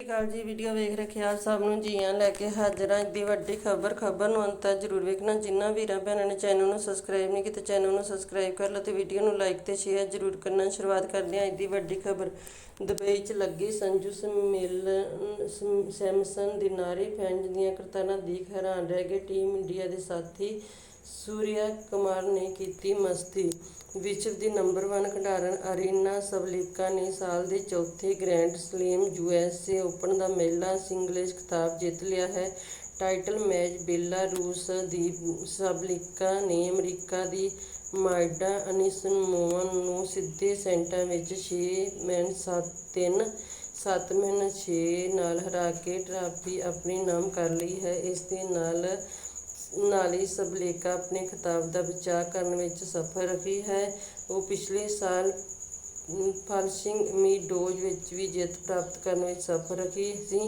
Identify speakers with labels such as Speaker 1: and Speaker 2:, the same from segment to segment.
Speaker 1: ਸਤਿ ਸ਼੍ਰੀ ਅਕਾਲ ਜੀ, ਵੀਡੀਓ ਵੇਖ ਰੱਖਿਆ ਸਭ ਨੂੰ, ਜੀਆਂ ਲੈ ਕੇ ਹਾਜ਼ਰ ਹਾਂ। ਦੀ ਵੱਡੀ ਖਬਰ ਖਬਰ ਨੂੰ ਅੰਤ ਤੱਕ ਜ਼ਰੂਰ ਵੇਖਣਾ। ਜਿਨ੍ਹਾਂ ਵੀਰਾਂ ਭੈਣਾਂ ਨੇ ਚੈਨਲ ਨੂੰ ਸਬਸਕ੍ਰਾਈਬ ਨਹੀਂ ਕੀਤਾ, ਚੈਨਲ ਨੂੰ ਸਬਸਕ੍ਰਾਈਬ ਕਰ ਲਓ ਤੇ ਵੀਡੀਓ ਨੂੰ ਲਾਈਕ ਤੇ ਸ਼ੇਅਰ ਜ਼ਰੂਰ ਕਰਨਾ। ਸ਼ੁਰੂਆਤ ਕਰਦੇ ਹਾਂ ਅੱਜ ਦੀ ਵੱਡੀ ਖਬਰ। ਦੁਬਈ 'ਚ ਲੱਗੀ ਸੰਜੂ ਸਮੇਲਨ ਸੈਮਸਨ ਦੀ ਨਾਰੀ ਫੈਨਜ਼ ਦੀਆਂ ਕਰਤਾਰਾਂ ਦੇਖ ਹੈਰਾਨ। ਰਹਿ ਗਏ ਟੀਮ ਇੰਡੀਆ ਦੇ ਸਾਥੀ ਸੂਰਿਆ ਕੁਮਾਰ ਨੇ ਕੀਤੀ ਮਸਤੀ ਵਿਸ਼ਵ ਦੀ ਨੰਬਰ 1 ਖਿਡਾਰਨ ਅਰੀਨਾ ਸਵਲੀਕਾ ਨੇ ਸਾਲ ਦੇ ਚੌਥੇ ਗ੍ਰੈਂਡ ਸਲੈਮ ਯੂਐਸਏ ਓਪਨ ਦਾ ਮਹਿਲਾ ਸਿੰਗਲਜ਼ ਖਿਤਾਬ ਜਿੱਤ ਲਿਆ ਹੈ। ਟਾਈਟਲ ਮੈਚ ਬੇਲਾਰੂਸ ਦੀ ਸਵਲੀਕਾ ਨੇ ਅਮਰੀਕਾ ਦੀ ਮਾਇਡਾ ਅਨਿਸਮੋਵਨ ਨੂੰ ਸਿੱਧੇ ਸੈਂਟਾਂ ਵਿੱਚ 6 ਮੈਨ 3 7 ਮੈਨ 6 ਨਾਲ ਹਰਾ ਕੇ ਟਰਾਫੀ ਆਪਣੇ ਨਾਮ ਕਰ ਲਈ ਹੈ। ਇਸ ਦੇ ਨਾਲ ਨਾਲ ਹੀ ਸਬਲੇਕਾ ਆਪਣੇ ਖਿਤਾਬ ਦਾ ਬਚਾਅ ਕਰਨ ਵਿੱਚ ਸਫਲ ਰਹੀ ਹੈ। ਉਹ ਪਿਛਲੇ ਸਾਲ ਫਾਲਸਿੰਗ ਮੀਡੋਜ਼ ਵਿੱਚ ਵੀ ਜਿੱਤ ਪ੍ਰਾਪਤ ਕਰਨ ਵਿੱਚ ਸਫਲ ਰਹੀ ਸੀ।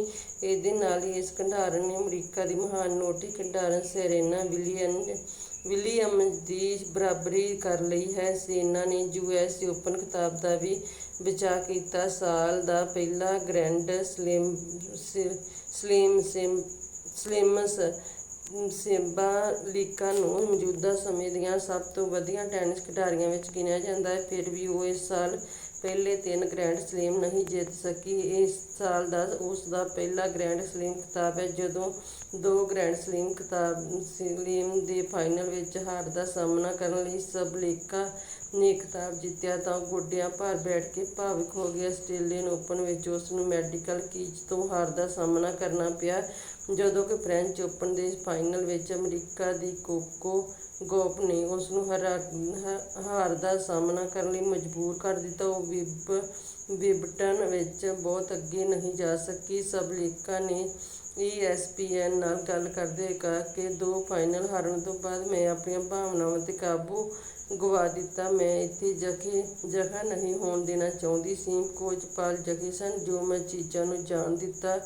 Speaker 1: ਇਹਦੇ ਨਾਲ ਹੀ ਇਸ ਖਿਡਾਰਨ ਨੇ ਅਮਰੀਕਾ ਦੀ ਮਹਾਨ ਨੋਟੀ ਖਿਡਾਰਨ ਸੇਰੇਨਾ ਵਿਲੀਅਨ ਵਿਲੀਅਮਜ਼ ਦੀ ਬਰਾਬਰੀ ਕਰ ਲਈ ਹੈ। ਸੇਨਾ ਨੇ ਯੂਐਸ ਓਪਨ ਖਿਤਾਬ ਦਾ ਵੀ ਬਚਾਅ ਕੀਤਾ। ਸਾਲ ਦਾ ਪਹਿਲਾ grand slam slam, slams Sabalenka ਨੂੰ ਮੌਜੂਦਾ ਸਮੇਂ ਦੀਆਂ ਸਭ ਤੋਂ ਵਧੀਆ ਟੈਨਿਸ ਖਿਡਾਰੀਆਂ ਵਿੱਚ ਗਿਣਿਆ ਜਾਂਦਾ ਹੈ। ਫਿਰ ਵੀ ਉਹ ਇਸ ਸਾਲ ਪਹਿਲੇ ਤਿੰਨ ਗ੍ਰੈਂਡ ਸਲੈਮ ਨਹੀਂ ਜਿੱਤ ਸਕੀ। ਇਸ ਸਾਲ ਦਾ ਉਸ ਦਾ ਪਹਿਲਾ ਗ੍ਰੈਂਡ ਸਲੈਮ ਖਿਤਾਬ ਹੈ, ਜਦੋਂ ਦੋ ਗ੍ਰੈਂਡ ਸਲੈਮ ਖਿਤਾਬ ਸਲੈਮ ਦੇ ਫਾਈਨਲ ਵਿੱਚ ਹਾਰ ਦਾ ਸਾਹਮਣਾ ਕਰਨ ਲਈ ਸਬਲੇਕਾ ਨੇ ਖਿਤਾਬ ਜਿੱਤਿਆ ਤਾਂ ਉਹ ਗੋਡਿਆਂ ਭਾਰ ਬੈਠ ਕੇ ਭਾਵੁਕ ਹੋ ਗਏ ਆਸਟ੍ਰੇਲੀਅਨ ਓਪਨ ਵਿੱਚ ਉਸ ਨੂੰ ਮੈਡੀਕਲ ਕੀਚ ਤੋਂ ਹਾਰ ਦਾ ਸਾਹਮਣਾ ਕਰਨਾ ਪਿਆ, ਜਦੋਂ ਕਿ ਫ੍ਰੈਂਚ ਓਪਨ ਦੇ ਫਾਈਨਲ ਵਿੱਚ ਅਮਰੀਕਾ ਦੀ ਕੋਕੋ ਗੋਪ ਨੇ ਉਸ ਨੂੰ ਹਰਾ, ਹ- ਹਾਰ ਦਾ ਸਾਹਮਣਾ ਕਰਨ ਲਈ ਮਜਬੂਰ ਕਰ ਦਿੱਤਾ। ਉਹ ਵਿਬ, ਵਿਬਟਨ ਵਿੱਚ ਬਹੁਤ ਅੱਗੇ ਨਹੀਂ ਜਾ ਸਕੀ। ਸਬਲੇਕਾ ਨੇ ESPN ਨਾਲ ਗੱਲ ਕਰਦੇ ਹੋਏ ਕਿਹਾ ਕਿ ਦੋ ਫਾਈਨਲ ਹਾਰਨ ਤੋਂ ਬਾਅਦ ਮੈਂ ਆਪਣੀਆਂ ਭਾਵਨਾਵਾਂ 'ਤੇ ਕਾਬੂ ਗਵਾ ਦਿੱਤਾ। ਮੈਂ ਇੱਥੇ ਜਖੇ, ਜਗ੍ਹਾ ਨਹੀਂ ਹੋਣ ਦੇਣਾ ਚਾਹੁੰਦੀ ਸੀ। ਕੁਝ ਪਲ ਜਗੇ ਸਨ, ਜੋ ਮੈਂ ਚੀਜ਼ਾਂ ਨੂੰ ਜਾਣ ਦਿੱਤਾ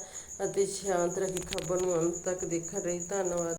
Speaker 1: ਅਤੇ ਸ਼ਾਂਤ ਰਹੀ। ਖਬਰ ਨੂੰ ਅੰਤ ਤੱਕ ਦੇਖਣ ਰਹੀ। ਧੰਨਵਾਦ।